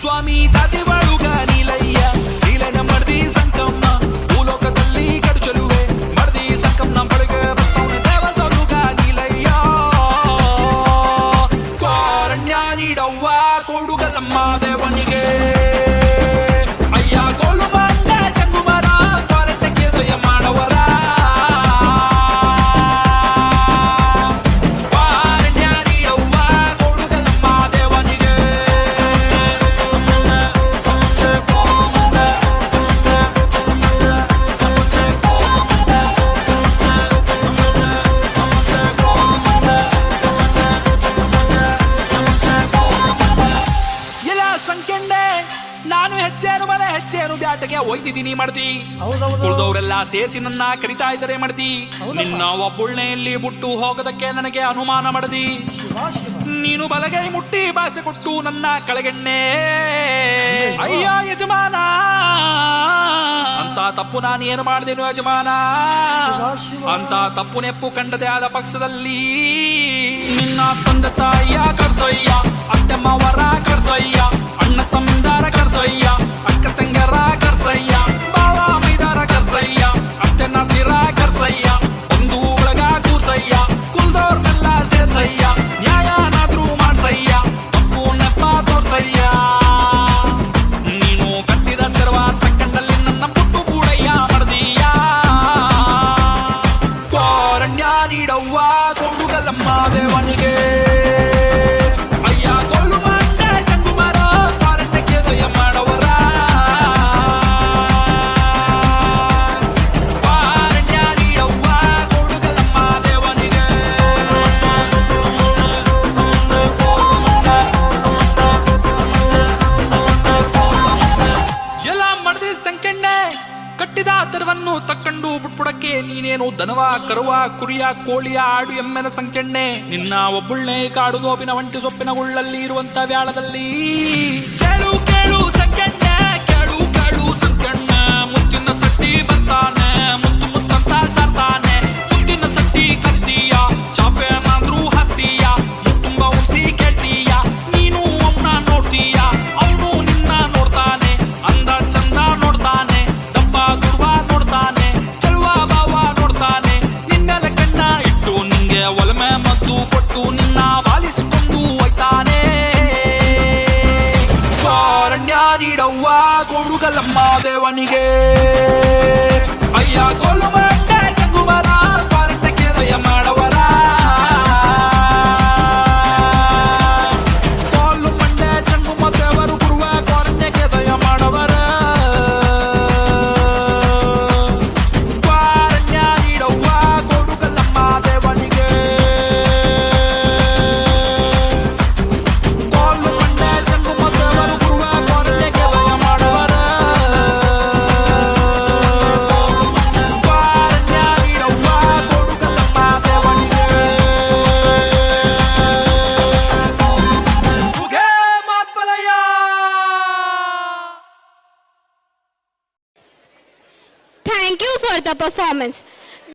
స్వామి జాతివాడుగా నీలయ్య. నీలైన మడిది సంకమ్మ. భూలోక తల్లి గడుచలువే మడిది సంకం నా పడుగ భక్తవుని దేవతలుగా నీలయ్య. కోరణ్యా నీడవ్వ కోడుగలమ్మ ಹೆಚ್ಚೇನು ಬ್ಯಾಟಗೆ ಒಯ್ತಿದ್ದೀನಿ ಮಾಡ್ತಿ? ಹೌದೌದು. ಉಳ್ದವ್ರೆಲ್ಲ ಸೇರಿಸಿ ನನ್ನ ಕರಿತಾ ಇದ್ದಾರೆ ಮಾಡ್ತಿ? ನಿನ್ನ ಒಬ್ಬುಳ್ನೆಯಲ್ಲಿ ಬಿಟ್ಟು ಹೋಗದಕ್ಕೆ ನನಗೆ ಅನುಮಾನ ಮಾಡದಿ? ನೀನು ಬಲಗೈ ಮುಟ್ಟಿ ಭಾಷೆ ಕೊಟ್ಟು ನನ್ನ ಕಳೆಗೆಣ್ಣೆ. ಅಯ್ಯ ಯಜಮಾನ. ಅಂತ ತಪ್ಪು ನಾನು ಏನು ಮಾಡಿದೆನು ಯಜಮಾನ. ಅಂತ ತಪ್ಪು ನೆಪ್ಪು ಕಂಡದೆ ಆದ ಪಕ್ಷದಲ್ಲಿ ನಿನ್ನ ತಂದೆ ತಾಯಿಯ ಕರ್ಸೊಯ್ಯ ವರ ಮಾವರ ನೀನೇನು ದನವ, ಕರುವ, ಕುರಿಯ, ಕೋಳಿಯ, ಆಡು ಎಮ್ಮೆನ ಸಂಕೆಣ್ಣೆ? ನಿನ್ನ ಒಬ್ಬುಳ್ಳೆ ಕಾಡು ಗೋಪಿನ ಒಂಟಿ ಸೊಪ್ಪಿನ ಉಳ್ಳಲ್ಲಿ ಇರುವಂತ ವ್ಯಾಳದಲ್ಲಿ. ನೀಡವ್ವ ಕೊಡುಗಲಮ್ಮ ದೇವನಿಗೆ. ಅಯ್ಯ ಗೋಲು for performance.